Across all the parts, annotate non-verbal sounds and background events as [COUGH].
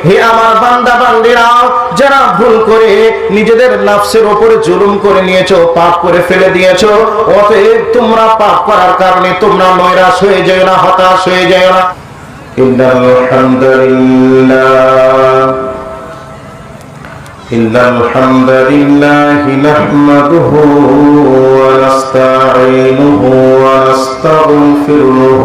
হে আমার বান্দা বান্দিরা যারা ভুল করে নিজেদের নাফসের ওপরে জুলুম করে নিয়েছো পাপ করে ফেলে দিয়েছো অতএব তোমরা পাপ করার কারণে তোমরা নৈরাশ হয়ে যেও না হতাশ হয়ে যেও না ইন্নাল হামদুলিল্লাহ إن الحمد لله نحمده ونستعينه ونستغفره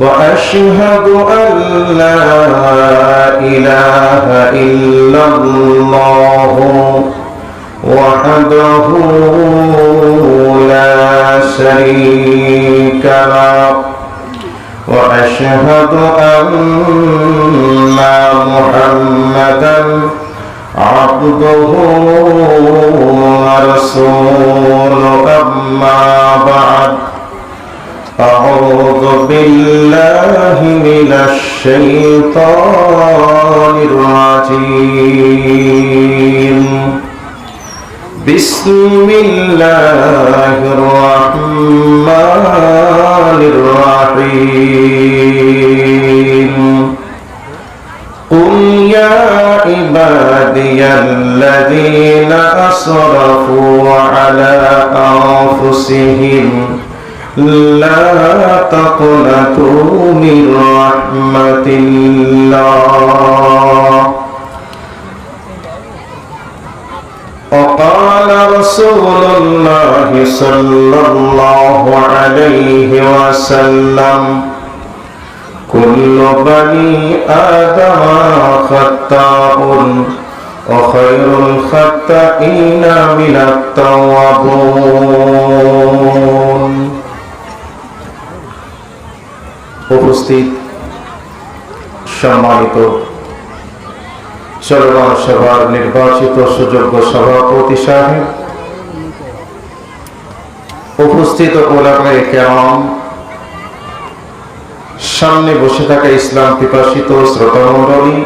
وأشهد أن لا إله إلا الله وحده لا شريك له وأشهد أن محمدا عبده ورسوله أما بعد أعوذ بالله من الشيطان الرجيم. بسم الله الرحمن الرحيم. قل يا عبادي الذين أسرفوا على أنفسهم لا تقنطوا من رحمة الله وقال رسول الله صلى الله عليه وسلم كل بني آدم خطاء وخير الخطائين من التوابون উপস্থিত, সম্মানিত চলমান সভার নির্বাচিত সুযোগ্য সভাপতি সাহেব, উপস্থিত ওলামায়ে কেরাম, সামনে বসে থাকা ইসলাম পিপাসিত শ্রোতা মন্ডলী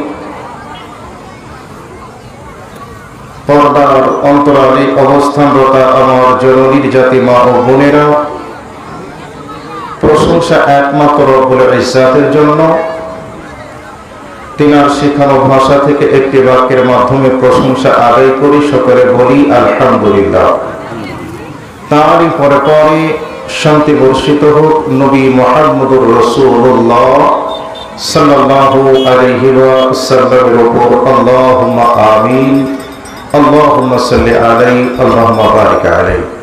পর্দার অন্তরালে অবস্থানরতা আমার জরুরির জাতি মা ও বোনেরা প্রশংসা একমাত্র রব্বুল ইজ্জাতের জন্য। তিনার শেখানো ভাষা থেকে একটি বাক্যের মাধ্যমে প্রশংসা আদায় করি, সকলে বলি, আলহামদুলিল্লাহ। তারই পরে পরে শান্তি বর্ষিত হোক, নবী মোহাম্মদুর রসুল্লাহ সাল্লাল্লাহু আলাইহি ওয়াসাল্লামের উপর আল্লাহুম্মা আমিন। আল্লাহুম্মা সাল্লি আলাইহি, আল্লাহুম্মা বারিক আলাইহি।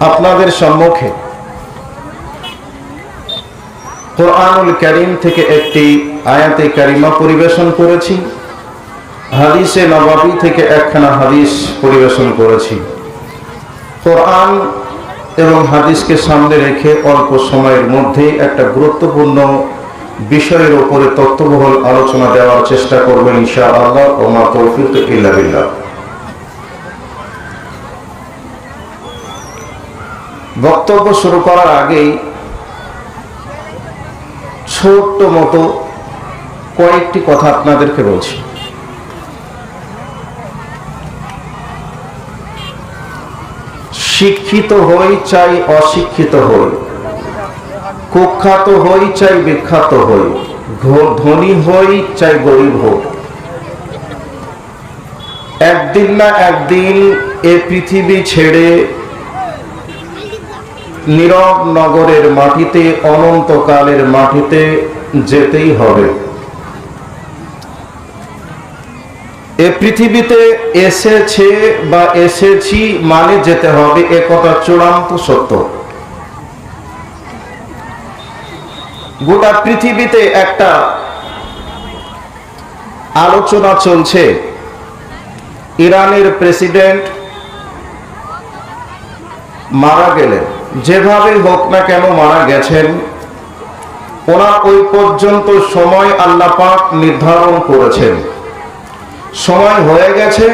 আপনাদের সম্মুখে কোরআনুল করিম থেকে একটি আয়াতে কারিমা পরিবেশন করেছি, হাদিসে নবাবী থেকে একখানা হাদিস পরিবেশন করেছি। কোরআন এবং হাদিসকে সামনে রেখে অল্প সময়ের মধ্যে একটা গুরুত্বপূর্ণ বিষয়ের উপরে তত্ত্ববহল আলোচনা দেওয়ার চেষ্টা করবেন ইনশা আল্লাহ ও মা তৌফিক ইল্লা বিল্লাহ। বক্তব্য শুরু করার আগেই ছোট্ট মতো কয়েকটি কথা আপনাদেরকে বলছি। শিক্ষিত হই চাই অশিক্ষিত হই, কুখ্যাত হই চাই বিখ্যাত হই ধনী হই চাই গরিব হই। একদিন না একদিন এ পৃথিবী ছেড়ে নীরব নগরের মাটিতে, অনন্তকালের মাটিতে যেতেই হবে। এ পৃথিবীতে এসেছে বা এসেছি মানে যেতে হবে, এ কথা চূড়ান্ত সত্য। গোটা পৃথিবীতে একটা আলোচনা চলছে। ইরানের প্রেসিডেন্ট মারা গেলেন। যেভাবে হোক না কেন মারা গেছেন, ওনার ওই পর্যন্ত সময় আল্লাহ পাক নির্ধারণ করেছেন। সময় হয়ে গেছে,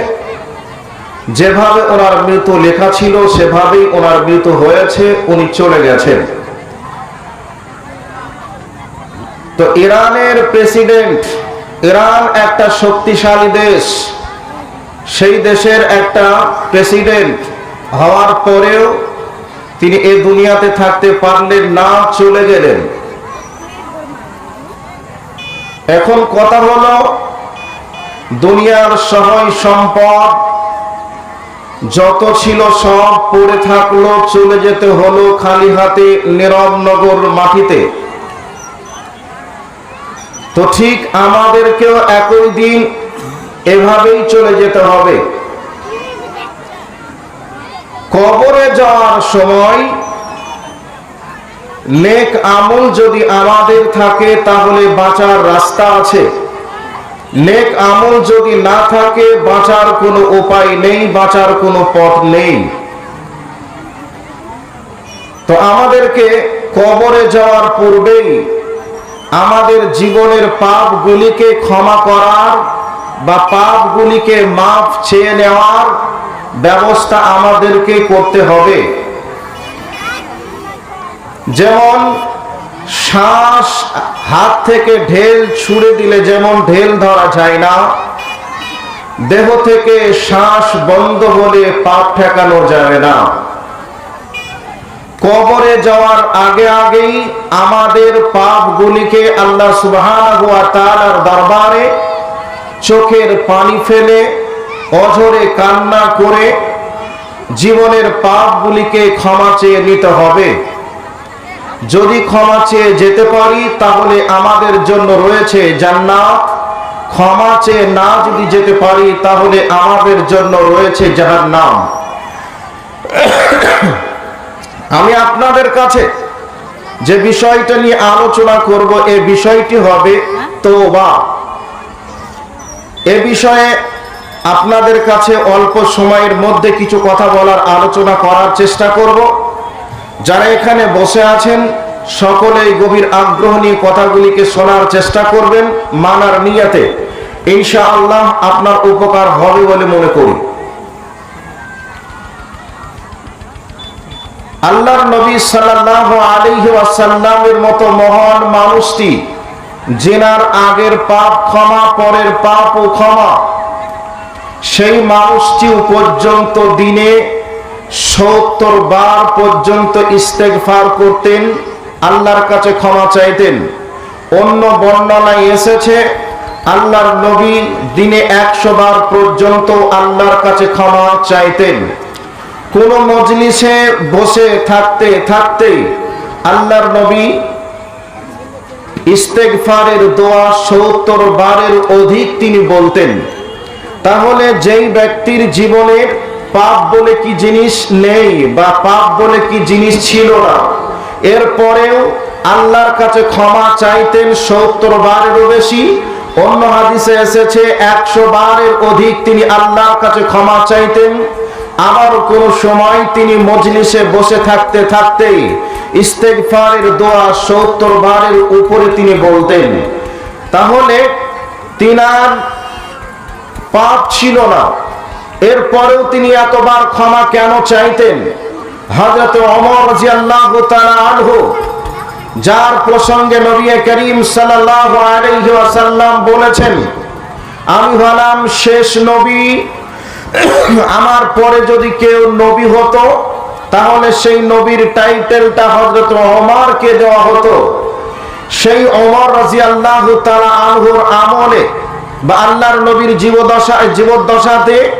যেভাবে ওনার মৃত লেখা ছিল, সেভাবেই ওনার মৃত হয়েছে, উনি চলে গেছেন। তো ইরানের প্রেসিডেন্ট, ইরান একটা শক্তিশালী দেশ, সেই দেশের একটা প্রেসিডেন্ট হওয়ার পরেও তিনি এ দুনিয়াতে থাকতে পারলেন না চলে গেলেন। এখন কথা হলো, দুনিয়ার সহায় সম্পদ যত ছিল সব পড়ে থাকল, চলে যেতে হলো খালি হাতে নীরব নগর মাটিতে। তো ঠিক আমাদেরকেও একই দিন এভাবেই চলে যেতে হবে। কবরে যাওয়ার সময় নেক আমল যদি আমাদের থাকে, তাহলে বাঁচার রাস্তা আছে। নেক আমল যদি না থাকে, বাঁচার কোনো উপায় নেই, বাঁচার কোনো পথ নেই। তো আমাদেরকে কবরে যাওয়ার পূর্বেই আমাদের জীবনের পাপগুলিকে ক্ষমা করার বা পাপগুলিকে মাফ চেয়ে নেওয়ার ব্যবস্থা আমাদেরকে করতে হবে। যেমন শ্বাস, হাত থেকে ঢেল ছুড়ে দিলে যেমন ঢেল ধরা যায় না, দেহ থেকে শ্বাস বন্ধ হলে পাপ ঠেকানো যাবে না। কবরে যাওয়ার আগে আগেই আমাদের পাপগুলিকে আল্লাহ সুবহানাহু ওয়া তাআলার দরবারে চোখের পানি ফেলে অঝরে কান্না করে জীবনের পাপগুলিকে ক্ষমা চেয়ে নিতে হবে। যদি ক্ষমা চেয়ে যেতে পারি তাহলে আমাদের জন্য রয়েছে জান্নাত। ক্ষমা চেয়ে না যদি যেতে পারি তাহলে আমাদের জন্য রয়েছে যাহার নাম আমি আপনাদের কাছে যে বিষয়টা নিয়ে আলোচনা করব এ বিষয়টি হবে তোবা। এ বিষয়ে আপনাদের কাছে অল্প সময়ের মধ্যে কিছু কথা বলার আলোচনা করার চেষ্টা করব। যারা এখানে বসে আছেন, সকলেই গভীর আগ্রহ নিয়ে কথাগুলিকে শোনার চেষ্টা করবেন মানার নিয়াতে। ইনশা আল্লাহ আপনার উপকার হবে বলে মনে করি। আল্লাহর নবী সাল্লাল্লাহু আলাইহি ওয়াসাল্লামের মতো মহান মানুষটি, জেনার আগের পাপ ক্ষমা, পরের পাপ ও ক্ষমা সেই মানুষটিও পর্যন্ত দিনে সত্তর বার পর্যন্ত ইস্তেগফার করতেন, আল্লাহর কাছে ক্ষমা চাইতেন। অন্য বর্ণনায় এসেছে, আল্লাহর নবী দিনে একশো বার পর্যন্ত আল্লাহর কাছে ক্ষমা চাইতেন। কোন মজলিসে বসে থাকতে থাকতে আল্লাহর নবী ইস্তেগফারের দোয়া সত্তর বারের অধিক তিনি বলতেন। তাহলে যেই ব্যক্তির জীবনে পাপ বলে কি জিনিস নেই বা পাপ বলে কি জিনিস ছিল না, এরপরেও আল্লাহর কাছে ক্ষমা চাইতেন সত্তর বারেরও বেশি। অন্য হাদিসে এসেছে, একশো বারের অধিক তিনি আল্লাহর কাছে ক্ষমা চাইতেন। আবার কোন সময় তিনি মজলিসে বসে থাকতে থাকতেই ইস্তেগফারের দোয়া সত্তর বারের উপরে তিনি বলতেন। তাহলে তিনার পাপ ছিল না। এরপরেও তিনি এতবার ক্ষমা কেন চাইতেন? হজরত অমর রাদিয়াল্লাহু তাআলা যার প্রসঙ্গে নবী করিম আলাইহি বলেছেন, আমি হলাম শেষ নবী। আমার পরে যদি কেউ নবী হতো, তাহলে সেই নবীর টাইটেলটা হজরত অমরকে দেওয়া হতো। সেই ওমর রাদিয়াল্লাহু তারা আনহুর আমলে বা আল্লাহর নবীর জীবদশা জীবদ্দশাতে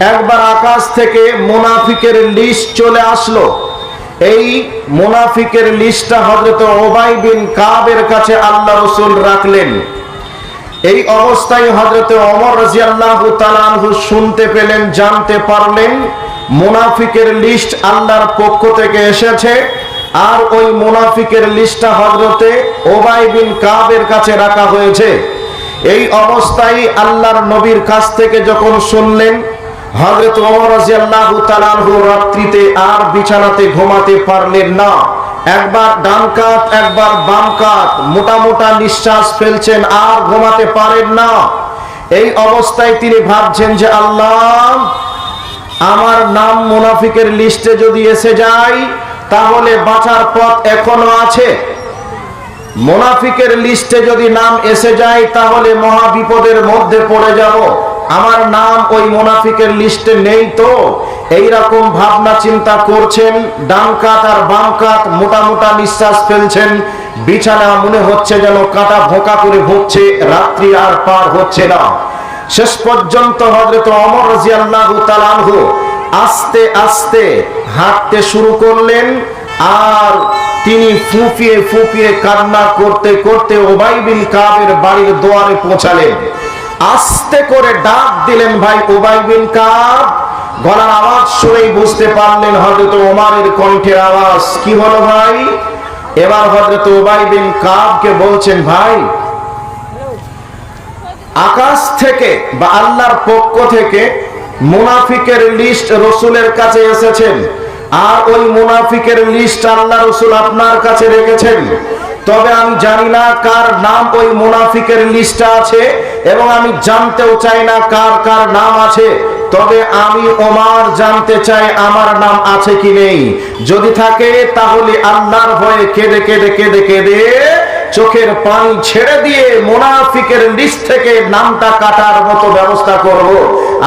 একবার আকাশ থেকে মুনাফিকের লিস্ট চলে আসলো। এই মুনাফিকের লিস্টটা হজরত ওবাই বিন কাবের কাছে আল্লাহ রসুল রাখলেন। এই অবস্থায় হজরত অমর রাজিয়াল্লাহু তাআলাহু শুনতে পেলেন, জানতে পারলেন, মুনাফিকের লিস্ট আল্লাহর পক্ষ থেকে এসেছে আর ওই মুনাফিকের লিস্টটা হজরতে ওবাই বিন কাবের কাছে রাখা হয়েছে। এই অবস্থায় আল্লাহর নবীর কাছ থেকে যখন শুনলেন তাআলাহু রাত্রিতে আর বিছানাতে ঘুমাতে পারলেন না। একবার ডান কাত, একবার বাম কাত, মোটা মোটা নিঃশ্বাস ফেলছেন, আর ঘুমাতে পারেন না। এই অবস্থায় তিনি ভাবছেন যে, আল্লাহ, আমার নাম মুনাফিকের লিস্টে যদি এসে যায়, তাহলে বাঁচার পথ এখনও আছে। মোনাফিকের লিস্টে যদি নাম এসে যায়, তাহলে মহা বিপদের মধ্যে পড়ে যাব। আমার নাম ওই মোনাফিকের লিস্টে নেই তো। এই রকম ভাবনা চিন্তা করছেন, ডান কাত আর বাম কাত মোটা মোটা নিঃশ্বাস ফেলছেন। বিছানা মনে হচ্ছে যেন কাটা ভোকা করে ভুগছে, রাত্রি আর পার হচ্ছে না। শেষ পর্যন্ত হজরত অমর রাজিয়াল্লাহু তাআলাহু আস্তে আস্তে হাঁটতে শুরু করলেন, আর তিনি ফুপিয়ে ফুপিয়ে কান্না করতে করতে ওবাই বিন কাবের বাড়ির দোয়ারে পৌঁছালেন। আস্তে করে ডাক দিলেন, ভাই ওবাই বিন কাব! গলার আওয়াজ শুনেই বুঝতে পারলেন হযরত ওমারের কণ্ঠের আওয়াজ। কি হলো ভাই? এবার হযরত ওবাই বিন কাবকে বলছেন, ভাই, আকাশ থেকে বা আল্লাহর পক্ষ থেকে মুনাফিকের লিস্ট রসুলের কাছে এসেছেন। আর ওই মুনাফিকের লিস্ট আল্লাহ রসুল আপনার কাছে রেখেছেন। তবে আমি জানি না কার নাম ওই মুনাফিকের লিস্টে আছে এবং আমি জানতেও চাই না কার কার নাম আছে। তবে আমি ওমার জানতে চাই আমার নাম আছে কি নেই। যদি থাকে তাহলে আল্লাহর ভয়ে কেঁদে কেঁদে কেঁদে কেঁদে চোখের পানি ছেড়ে দিয়ে মোনাফিকের লিস্ট থেকে নামটা কাটার মতো ব্যবস্থা করব।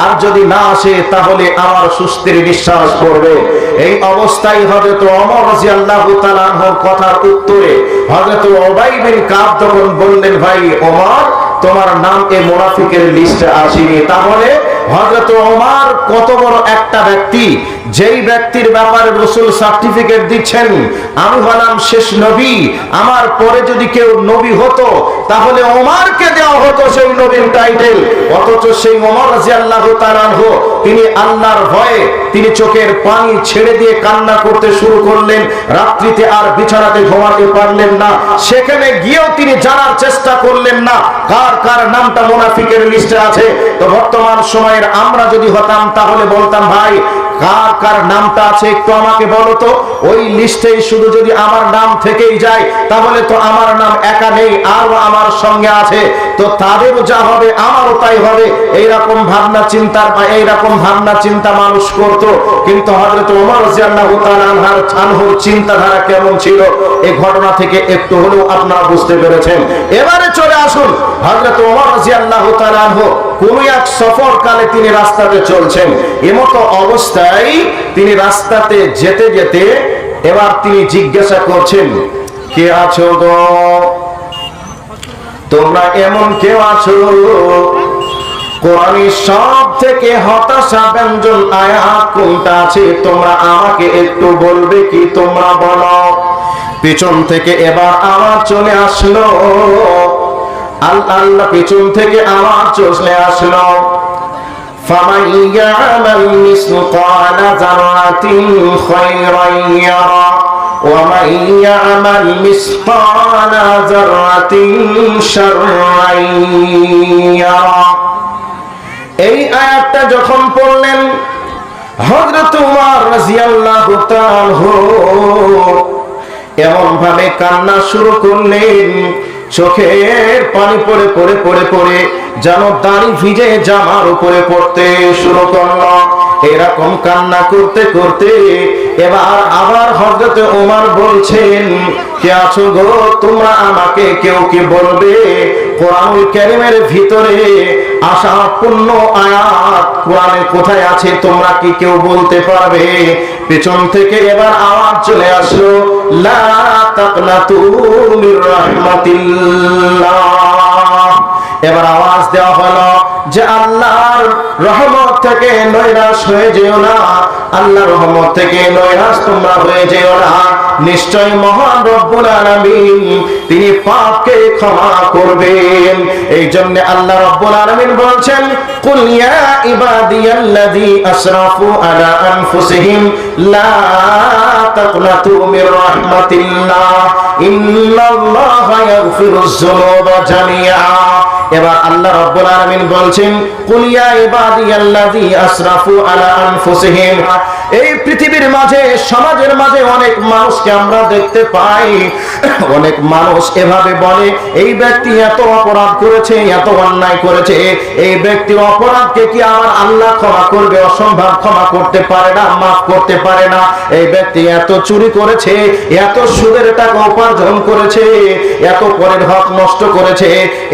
আর যদি না আসে তাহলে আমার সুস্থির বিশ্বাস করবে এই অবস্থায় হযরত ওমর রাদিয়াল্লাহু তাআলার কথার উত্তরে হযরত তো বিন কাব তখন বললেন, ভাই ওমর, তোমার নাম এ মোরাফিকের লিস্টে আসেনি। তাহলে হযরত ওমর কত বড় একটা ব্যক্তি, যেই ব্যক্তির ব্যাপারে রসুল সার্টিফিকেট দিচ্ছেন, আমি হলাম শেষ নবী, আমার পরে যদি কেউ নবী হতো, তাহলে দেওয়া হতো সেই নবীর টাইটেল অথচ সেই ওমর তিনি আল্লাহর ভয়ে, তিনি চোখের পানি ছেড়ে দিয়ে কান্না করতে শুরু করলেন, রাত্রিতে আর বিছানাতে ঘুমাতে পারলেন না। সেখানে গিয়েও তিনি জানার চেষ্টা করলেন না কার কার নামটা মুনাফিকের লিস্টে আছে? তো বর্তমান সময়ের আমরা যদি হতাম, তাহলে বলতাম, ভাই কার কার নামটা আছে একটু আমাকে বলো তো? ওই লিস্টে শুধু যদি আমার নাম থেকেই যায়, তাহলে তো আমার নাম একা নেই আরও আমার সঙ্গে আছে। তো তাদেরও যা হবে, আমারও তাই হবে। এইরকম ভাবনা, চিন্তার বা এইরকম ভাবনা, চিন্তা মানুষ করত। কিন্তু হযরত ওমর আনহার আনহুর চিন্তাধারা কেমন ছিল? এই ঘটনা থেকে একটু হলেও আপনারা বুঝতে পেরেছেন। এবারে চলে আসুন, হযরত ওমর তাআলা আনহু। কোন এক সফর কালে তিনি রাস্তাতে চলছেন। এমতো অবস্থায় তিনি রাস্তাতে যেতে যেতে এবার তিনি জিজ্ঞাসা করছেন, কে আছো গো? তোমরা এমন কেউ আছো? কোরআনের সব থেকে হতাশা ব্যঞ্জন আয়াত কোনটা আছে? তোমরা আমাকে একটু বলবে কি তোমরা বলো। পেছন থেকে এবার আওয়াজ চলে আসলো। আল্লাহ আল্লাহ পেছন থেকে আওয়াজ চলে আসলো فمن يعمل مثقال ذرة خيرا يرى ومن يعمل مثقال ذرة شرا يرى এই আয়াতটা যখন পড়লেন হযরত উমর রাদিয়াল্লাহু তাআলা এমন ভাবে কান্না শুরু করলেন চোখের পানি পড়ে পড়ে পড়ে পড়ে, যেন দাড়ি ভিজে জামার উপরে পড়তে শুরু করল। এরকম কান্না করতে করতে এবার আবার হজরত ওমর বলছেন, কে আছো গো? তোমরা আমাকে কেউ কি বলবে? কোরআনুল কারীমের ভিতরে আশা পূর্ণ আয়াত কোরআনে কোথায় আছে তোমরা কি কেউ বলতে পারবে? পেছন থেকে এবার আওয়াজ চলে আসলো লা এবার আওয়াজ দেওয়া হলো যে আল্লাহর রহমত থেকে নৈরাশ হয়ে যেও না, আল্লাহর রহমত থেকে নৈরাশ তোমরা হয়ে যেও না। নিশ্চয় মহান রব্বুল আলামিন তিনি পাপকে ক্ষমা করবেন। এই জন্য আল্লাহ রব্বুল আলামিন বলছেন, কুল ইয়া ইবাদিয়াল্লাযী আসরাফু আলা আনফুসিহিম, লা তাকনাতু মির রাহমাতিল্লাহ, ইন্নাল্লাহা ইয়াগফিরুয যুনুবা জামিআ। এবার আল্লাহ রব্বুল আলামিন বলছেন কুলিয়া ইবাদিয়াল্লাযী আসরাফু আলা আনফুসিহিম। এই পৃথিবীর মাঝে, সমাজের মাঝে অনেক মানুষকে আমরা দেখতে পাই। অনেক মানুষ এভাবে বলে, এই ব্যক্তি এত অপরাধ করেছে, এত অন্যায় করেছে। এই ব্যক্তির অপরাধকে কি আমার আল্লাহ ক্ষমা করবে, অসম্ভব ক্ষমা করতে পারে না, মাফ করতে পারে না? এই ব্যক্তি এত চুরি করেছে, এত সুদের টাকা উপার্জন করেছে, এত পরের হক নষ্ট করেছে।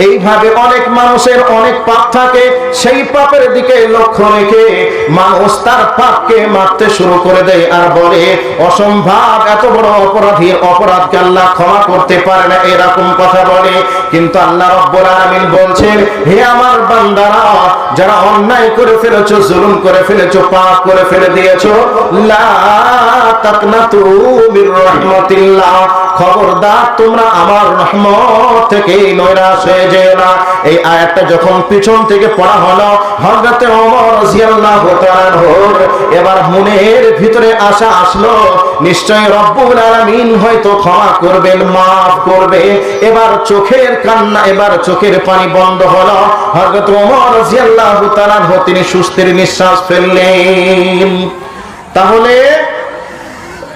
এইভাবে অনেক মানুষের অনেক পাপ থাকে, সেই পাপের দিকে লক্ষ্য রেখে মানুষ তার পাপকে মারতে শুরু করে দেয় আর বলে, অসম্ভব, এত বড় অপরাধীর অপরাধকে আল্লাহ ক্ষমা করতে পারে না, এরকম কথা বলে। কিন্তু আল্লাহ রব্বুল আলামিন বলছেন, হে আমার বান্দারা, যারা অন্যায় করে ফেলেছো, জুলুম করে ফেলেছো, পাপ করে ফেলে দিয়েছ, লা তাকনাতু মির রাহমাতিল্লাহ, খবরদার, তোমরা আমার রহমত থেকে নৈরাশ হয়ে যেও না। এই আয়াতটা যখন পিছন থেকে পড়া হলো, হযরতে ওমর রাদিয়াল্লাহু তাআলার এবার মনের ভিতরে আশা আসলো, নিশ্চয় রব্বুল আলামিন হয়তো ক্ষমা করবেন maaf করবে। এবার চোখের কান্না, এবার চোখের পানি বন্ধ হলো। হযরত ওমর রাদিয়াল্লাহু তাআলা তিনি সুস্থির নিঃশ্বাস ফেললেন। তাহলে,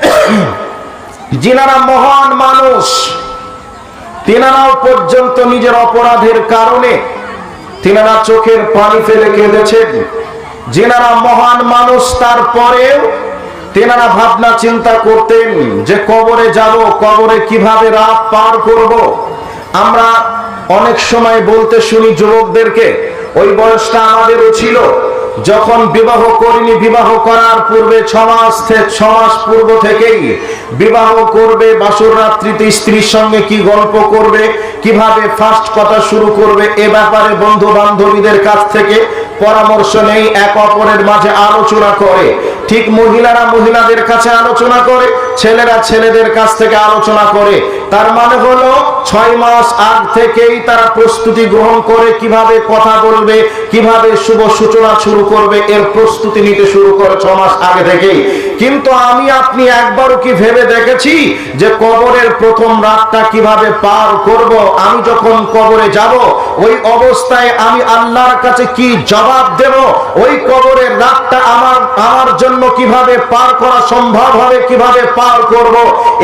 [CLEARS THROAT] যিনারা মহান মানুষ, তিনারাও পর্যন্ত নিজের অপরাধের কারণে তিনারা চোখের পানি ফেলে কেঁদেছেন। যিনারা মহান মানুষ, তারপরেও তেনারা ভাবনা চিন্তা করতেন যে কবরে যাব, কবরে কীভাবে রাত পার করব। আমরা অনেক সময় বলতে শুনি যুবকদেরকে, ওই বয়সটা আমাদেরও ছিল। যখন বিবাহ করিনি, বিবাহ করার পূর্বে ছ মাস ছ মাস পূর্ব থেকেই বিবাহ করবে বাসর রাত্রিতে স্ত্রীর সঙ্গে কি গল্প করবে, কীভাবে ফার্স্ট কথা শুরু করবে, এ ব্যাপারে বন্ধু বান্ধবীদের কাছ থেকে পরামর্শ নেই, এক অপরের মাঝে আলোচনা করে। ঠিক মহিলারা মহিলাদের কাছে আলোচনা করে, ছেলেরা ছেলেদের কাছ থেকে আলোচনা করে। তার মানে হলো, ছয় মাস আগ থেকেই তারা প্রস্তুতি গ্রহণ করে, কীভাবে কথা বলবে, কীভাবে শুভ সূচনা শুরু করবে, এর প্রস্তুতি নিতে শুরু করে ছ মাস আগে থেকেই। কিন্তু আমি, আপনি একবারও কি ভেবে দেখেছি যে কবরের প্রথম রাতটা কীভাবে পার করব? আমি যখন কবরে যাব, ওই অবস্থায় আমি আল্লাহর কাছে কি জবাব দেব? ওই কবরের রাতটা আমার আমার জন্য কীভাবে পার করা সম্ভব হবে, কীভাবে পার করব?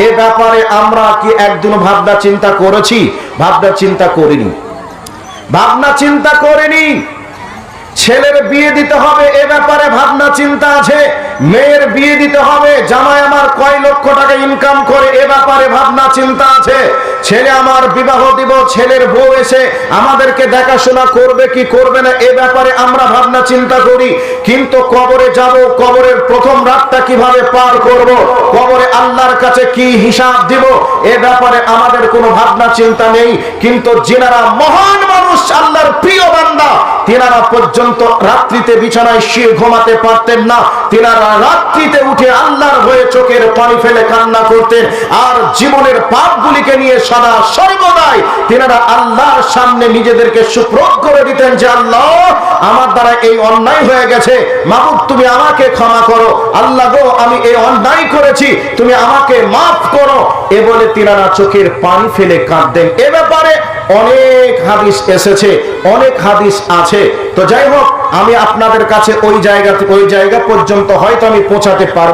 এ ব্যাপারে আমরা কি একদিন ভাবনা চিন্তা করেছি? ভাবনা চিন্তা করিনি। ভাবনা চিন্তা করিনি। ছেলের বিয়ে দিতে হবে, এ ব্যাপারে ভাবনা চিন্তা আছে। মেয়ের বিয়ে দিতে হবে। জামাই আমার কয় লক্ষ টাকা ইনকাম করে, এ ব্যাপারে ভাবনা, চিন্তা আছে। ছেলে আমার বিবাহ দিব, ছেলের বউ এসে আমাদেরকে দেখাশোনা করবে কি করবে না, এ ব্যাপারে আমরা ভাবনা, চিন্তা করি। কিন্তু কবরে যাব, কবরের প্রথম রাতটা কীভাবে পার করব? কবরে আল্লাহর কাছে কি হিসাব দিব? এ ব্যাপারে আমাদের কোনো ভাবনা, চিন্তা নেই। কিন্তু যিনারা মহান মানুষ, আল্লাহর প্রিয় বান্দা, তিনারা পর্যন্ত রাত্রিতে বিছানায় শুয়ে ঘুমাতে পারতেন না। তিনারা রাত্রিতে উঠে আল্লাহর হয়ে চোখের পানি ফেলে কান্না করতেন। আর জীবনের পাপগুলিকে নিয়ে সদা সর্বদাই তিনারা আল্লাহর সামনে নিজেদেরকে সুপ্রদ করে দিতেন যে, আল্লাহ, আমার দ্বারা এই অন্যায় হয়ে গেছে। মাহবুব তুমি আমাকে ক্ষমা করো। আল্লাহ গো, আমি এই অন্যায় করেছি। তুমি আমাকে মাফ করো। এ বলে তিনারা চোখের পানি ফেলে কাঁদতেন। এ ব্যাপারে অনেক হাদিস এসেছে, অনেক হাদিস আছে। তো যাই হোক আমি আপনাদের কাছে ওই জায়গা ওই জায়গা পর্যন্ত হয়তো আমি পৌঁছাতে পারব।